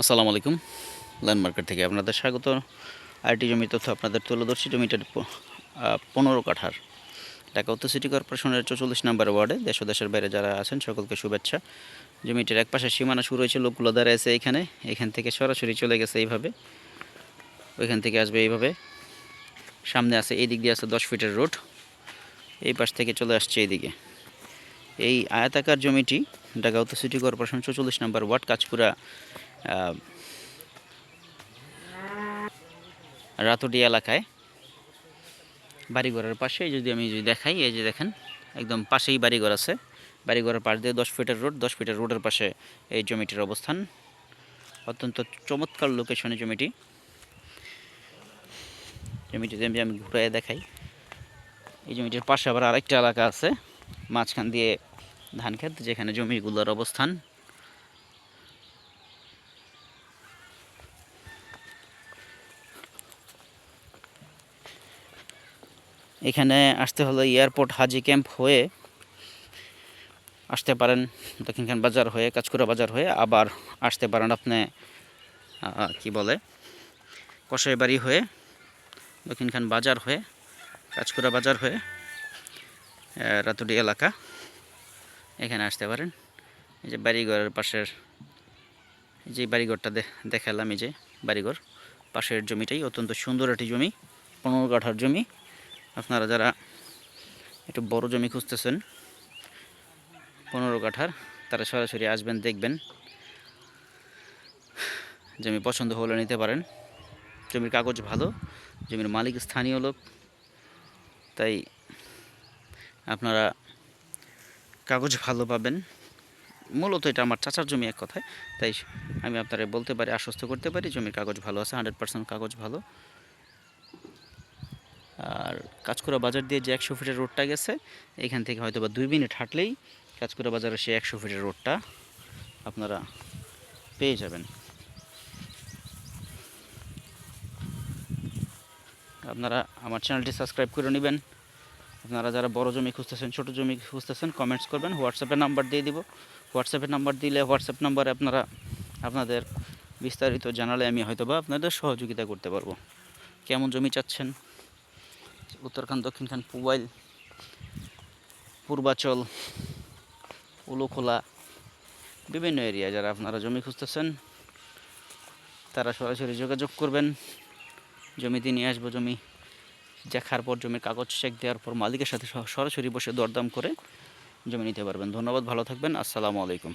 আসসালামু আলাইকুম land market থেকে আপনাদের স্বাগত। আইটি জমি তথ্য আপনাদের তুলে ধরছি, জমিটার পনেরো কাঠার। ঢাকা উত্তর সিটি কর্পোরেশনের চৌচল্লিশ নম্বর ওয়ার্ডে দেশ দেশের বাইরে যারা আছেন, সকলকে শুভেচ্ছা। জমিটার এক পাশে সীমানা শুরু হয়েছে, লোকগুলো দাঁড়িয়ে আছে এখানে। এখান থেকে সরাসরি চলে গেছে এইভাবে। ওইখান থেকে আসবে এইভাবে। সামনে আছে এই দিক দিয়ে আছে দশ ফিটের রোড। এই পাশ থেকে চলে আসছে এইদিকে। এই আয়াতাকার জমিটি ঢাকা উত্তর সিটি কর্পোরেশন চৌচল্লিশ নম্বর ওয়ার্ড কাজপুরা রাতুটি এলাকায়, বাড়িঘরের পাশে যদি আমি যদি দেখাই, এই যে দেখেন, একদম পাশেই বাড়িঘর আছে। বাড়িঘরের পাশ দিয়ে দশ ফিটের রোড, দশ ফিটের রোডের পাশে এই জমিটির অবস্থান। অত্যন্ত চমৎকার লোকেশনে জমিটি জমিটি। যদি আমি ঘুরে দেখাই। এই জমিটির পাশে আবার আরেকটা এলাকা আছে, মাঝখান দিয়ে ধান ক্ষেত, যেখানে জমিগুলোর অবস্থান। এখানে আসতে হলে এয়ারপোর্ট হাজি ক্যাম্প হয়ে আসতে পারেন দক্ষিণখান বাজার হয়ে, কাঁচকুড়া বাজার হয়ে, আবার আসতে পারেন আপনি কি বলে কষাইবাড়ি হয়ে দক্ষিণখান বাজার হয়ে, কাঁচকুড়া বাজার হয়ে রাতুডি এলাকা, এখানে আসতে পারেন। এই যে বাড়িঘরের পাশের যে বাড়িঘরটা দেখালাম, এই যে বাড়িঘর, পাশের জমিটাই অত্যন্ত সুন্দর একটি জমি, পনেরো কাঠার জমি। আপনারা যারা একটু বড় জমি খুঁজতেছেন, পনেরো কাঠার, তারা সরাসরি আসবেন, দেখবেন। জমি পছন্দ হলে নিতে পারেন। জমির কাগজ ভালো, জমির মালিক স্থানীয় লোক, তাই আপনারা কাগজ ভালো পাবেন। মূলত এটা আমার চাচার জমি এক কথায়, তাই আমি আপনারা বলতে পারি, আশ্বস্ত করতে পারি, জমির কাগজ ভালো আছে হান্ড্রেড পার্সেন্ট কাগজ ভালো। আর কাঁচকুড়া বাজার দিয়ে যে একশো ফিটের রোডটা গেছে, এখান থেকে হয়তো বা দুই মিনিট হাঁটলেই কাঁচকুড়া বাজারের সেই একশো ফিটের রোডটা আপনারা পেয়ে যাবেন। আপনারা আমার চ্যানেলটি সাবস্ক্রাইব করে নেবেন। আপনারা যারা বড় জমি খুঁজতেছেন, ছোট জমি খুঁজতেছেন কমেন্টস করবেন হোয়াটসঅ্যাপে নাম্বার দিয়ে দিব। হোয়াটসঅ্যাপে নাম্বার দিলে হোয়াটসঅ্যাপ নাম্বারে আপনারা আপনাদের বিস্তারিত জানালে আমি হয়তোবা আপনাদের সহযোগিতা করতে পারব। কেমন জমি চাচ্ছেন? উত্তরখান দক্ষিণখান পুবাইল, পূর্বাচল, উলুখোলা, বিভিন্ন এরিয়া যারা আপনারা জমি খুঁজতেছেন, তারা সরাসরি যোগাযোগ করবেন। জমিতে নিয়ে আসব, জমি দেখার পর, জমির কাগজ চেক দেওয়ার পর, মালিকের সাথে সরাসরি বসে দরদাম করে জমি নিতে পারবেন। ধন্যবাদ, ভালো থাকবেন। আসসালামু আলাইকুম।